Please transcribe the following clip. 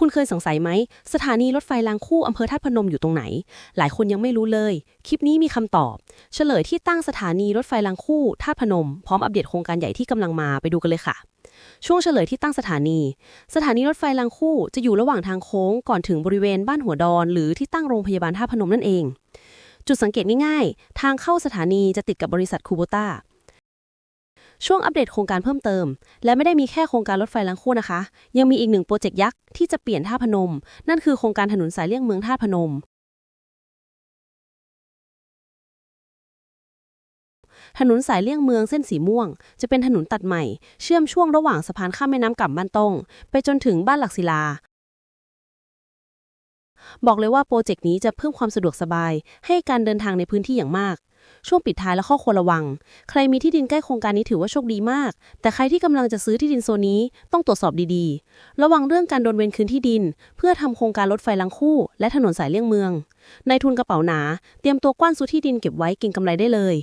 คุณเคยสงสัยไหม สถานีรถไฟรางคู่อำเภอธาพนมอยู่ตรงไหน หลายคนยังไม่รู้เลย คลิปนี้มีคำตอบ เฉลยที่ตั้งสถานีรถไฟรางคู่ธาพนม พร้อมอัปเดตโครงการใหญ่ที่กำลังมาไปดูกันเลยค่ะ ช่วงเฉลยที่ตั้งสถานี สถานีรถไฟรางคู่จะอยู่ระหว่างทางโค้งก่อนถึงบริเวณบ้านหัวดอน หรือที่ตั้งโรงพยาบาลท่าพนมนั่นเอง จุดสังเกตง่ายๆ ทางเข้าสถานีจะติดกับบริษัทคูโบต้า ช่วงอัปเดตโครงการเพิ่มเติม และไม่ได้มีแค่โครงการรถไฟรางคู่นะคะ ยังมีอีกหนึ่งโปรเจกต์ยักษ์ที่จะเปลี่ยนท่าพนม นั่นคือโครงการถนนสายเลี่ยงเมืองท่าพนมถนนสายเลี่ยงเมืองเส้นสีม่วง จะเป็นถนนตัดใหม่ เชื่อมช่วงระหว่างสะพานข้ามแม่น้ำก่ำบ้านตงไปจนถึงบ้านหลักศิลา บอกเลยว่าโปรเจกต์นี้จะเพิ่มความสะดวกสบาย ให้การเดินทางในพื้นที่อย่างมาก ช่วงปิดท้ายและข้อควรระวัง ใครมีที่ดินใกล้โครงการนี้ถือว่าโชคดีมาก แต่ใครที่กำลังจะซื้อที่ดินโซนนี้ต้องตรวจสอบดีๆ ระวังเรื่องการโดนเวรคืนที่ดิน เพื่อทำโครงการรถไฟรางคู่ และถนนสายเลี่ยงเมือง ในทุนกระเป๋าหนา เตรียมตัวกว้านซื้อที่ดินเก็บไว้ก็งกำไรได้เลย